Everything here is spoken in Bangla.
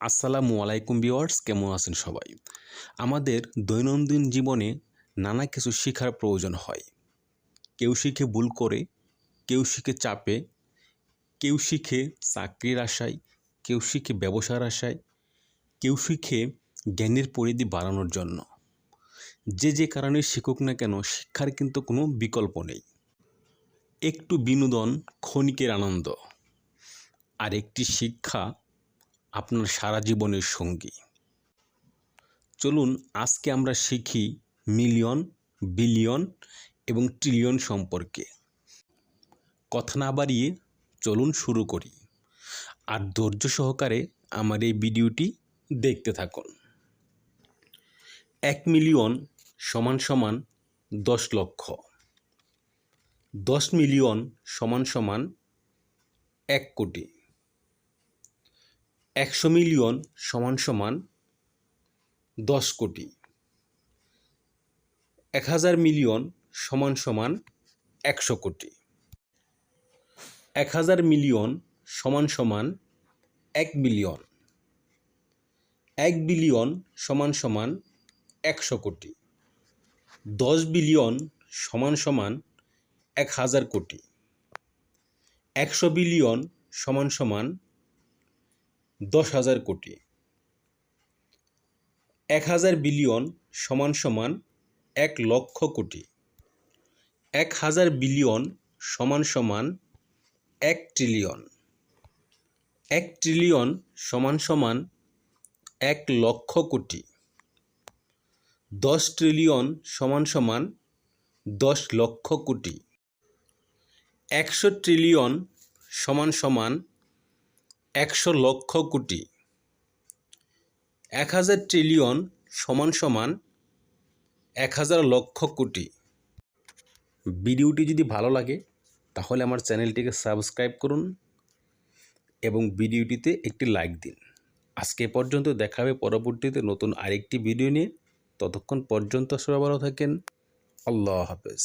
আসসালামু আলাইকুম ভিওয়ার্স কেমন আছেন সবাই? আমাদের দৈনন্দিন জীবনে নানা কিছু শেখার প্রয়োজন হয়। কেউ শিখে ভুল করে, কেউ শিখে চাপে, কেউ শিখে চাকরির আশায়, কেউ শিখে ব্যবসার আশায়, কেউ শিখে জ্ঞানের পরিধি বাড়ানোর জন্য। যে যে কারণে শিখুক না কেন, শিক্ষার কিন্তু কোনো বিকল্প নেই। একটু বিনোদন ক্ষণিকের আনন্দ। আর একটি শিক্ষা আপনার সারা জীবনের সঙ্গী। চলুন আজকে আমরা শিখি মিলিয়ন, বিলিয়ন এবং ট্রিলিয়ন সম্পর্কে। কথা না বাড়িয়ে চলুন শুরু করি। আর ধৈর্য সহকারে আমার এই ভিডিওটি দেখতে থাকুন। এক মিলিয়ন সমান সমান দশ লক্ষ। দশ মিলিয়ন সমান সমান এক কোটি। একশো মিলিয়ন সমান সমান দশ কোটি। এক হাজার মিলিয়ন সমান সমান একশো কোটি। এক হাজার মিলিয়ন সমান সমান এক বিলিয়ন। এক বিলিয়ন সমান সমান একশো কোটি। দশ বিলিয়ন সমান সমান এক হাজার কোটি। একশো বিলিয়ন সমান সমান দশ হাজার কোটি। এক হাজার বিলিয়ন সমান সমান এক লক্ষ কোটি। এক হাজার বিলিয়ন সমান সমান এক ট্রিলিয়ন। এক ট্রিলিয়ন সমান সমান এক লক্ষ কোটি। দশ ট্রিলিয়ন সমান সমান দশ লক্ষ কোটি। একশো ট্রিলিয়ন সমান সমান একশো লক্ষ কোটি। এক হাজার ট্রিলিয়ন সমান সমান এক হাজার লক্ষ কোটি। ভিডিওটি যদি ভালো লাগে, তাহলে আমার চ্যানেলটিকে সাবস্ক্রাইব করুন এবং ভিডিওটিতে একটি লাইক দিন। আজকে পর্যন্ত দেখা হবে পরবর্তীতে নতুন আরেকটি ভিডিও নিয়ে। ততক্ষণ পর্যন্ত সবাই ভালো থাকেন। আল্লাহ হাফেজ।